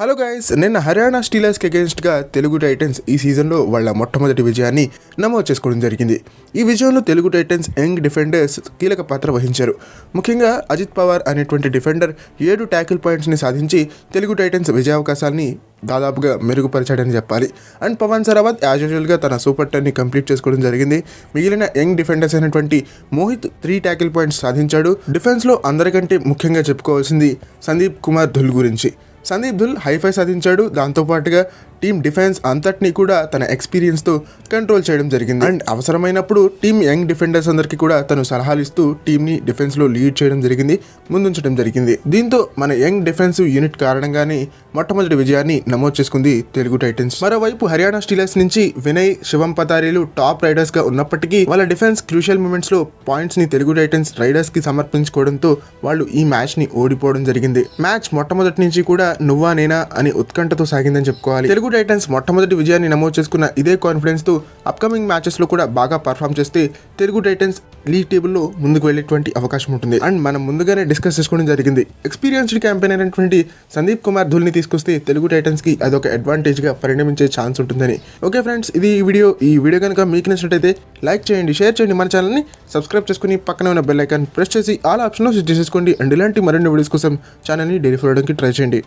Hello guys నిన్న హర్యానా స్టీలర్స్కి అగేన్స్ట్గా తెలుగు టైటన్స్ ఈ సీజన్లో వాళ్ళ మొట్టమొదటి విజయాన్ని నమోదు చేసుకోవడం జరిగింది. ఈ విజయంలో తెలుగు టైటన్స్ యంగ్ డిఫెండర్స్ కీలక పాత్ర వహించారు. ముఖ్యంగా అజిత్ పవార్ అనేటువంటి డిఫెండర్ ఏడు ట్యాకిల్ పాయింట్స్ని సాధించి తెలుగు టైటన్స్ విజయావకాశాన్ని దాదాపుగా మెరుగుపరిచాడని చెప్పాలి. అండ్ పవన్ సరావత్ యాజ్ యూజువల్గా తన సూపర్ టెన్ని కంప్లీట్ చేసుకోవడం జరిగింది. మిగిలిన యంగ్ డిఫెండర్స్ అయినటువంటి మోహిత్ త్రీ ట్యాకిల్ పాయింట్స్ సాధించాడు. డిఫెన్స్లో అందరికంటే ముఖ్యంగా చెప్పుకోవాల్సింది సందీప్ కుమార్ ధుల్ గురించి. సందీప్ ధుల్ హైఫై సాధించాడు. దాంతోపాటుగా టీం డిఫెన్స్ అంతటినీ కూడా తన ఎక్స్పీరియన్స్తో కంట్రోల్ చేయడం జరిగింది. అండ్ అవసరమైనప్పుడు టీం యంగ్ డిఫెండర్స్ అందరికీ కూడా తను సలహాలు ఇస్తూ టీంని డిఫెన్స్లో లీడ్ చేయడం జరిగింది ముందుంచడం జరిగింది. దీంతో మన యంగ్ డిఫెన్సివ్ యూనిట్ కారణంగానే మొట్టమొదటి విజయాన్ని నమోదు చేసుకుంది తెలుగు టైటన్స్. మరోవైపు హర్యానా స్టీలర్స్ నుంచి వినయ్ శివం పతారీలు టాప్ రైడర్స్గా ఉన్నప్పటికీ వాళ్ళ డిఫెన్స్ క్రూషియల్ మూమెంట్స్లో పాయింట్స్ని తెలుగు టైటన్స్ రైడర్స్కి సమర్పించుకోవడంతో వాళ్ళు ఈ మ్యాచ్ని ఓడిపోవడం జరిగింది. మ్యాచ్ మొట్టమొదటి నుంచి కూడా నువ్వా నేనా అని ఉత్కంఠతో సాగిందని చెప్పుకోవాలి. తెలుగు టైటన్స్ మొట్టమొదటి విజయాన్ని నమోదు చేసుకున్న ఇదే కాన్ఫిడెన్స్తో అప్కమింగ్ మ్యాచెస్లో కూడా బాగా పర్ఫామ్ చేస్తే తెలుగు టైటన్స్ లీగ్ టేబుల్లో ముందుకు వెళ్ళేటువంటి అవకాశం ఉంటుంది. అండ్ మనం ముందుగానే డిస్కస్ చేసుకోవడం జరిగింది. ఎక్స్పీరియన్స్డ్ క్యాంపెయిన్ అయినటువంటి సందీప్ కుమార్ ధుల్ని తీసుకొస్తే తెలుగు టైటన్స్కి అదొక అడ్వాంటేజ్గా పరిణమించే ఛాన్స్ ఉంటుందని. ఓకే ఫ్రెండ్స్ ఇది ఈ వీడియో ఈ వీడియో కనుక మీకు నచ్చినట్టయితే లైక్ చేయండి షేర్ చేయండి. మన ఛానల్ని సబ్స్క్రైబ్ చేసుకుని పక్కన ఉన్న బెల్ ఐకాన్ ప్రెస్ చేసి ఆల్ ఆప్షన్లో సెట్ చేసేసుకోండి. అండ్ ఇలాంటి మరిన్ని వీడియోస్ కోసం ఛానల్ని డైలీ ఫాలో అవడానికి ట్రై చేయండి.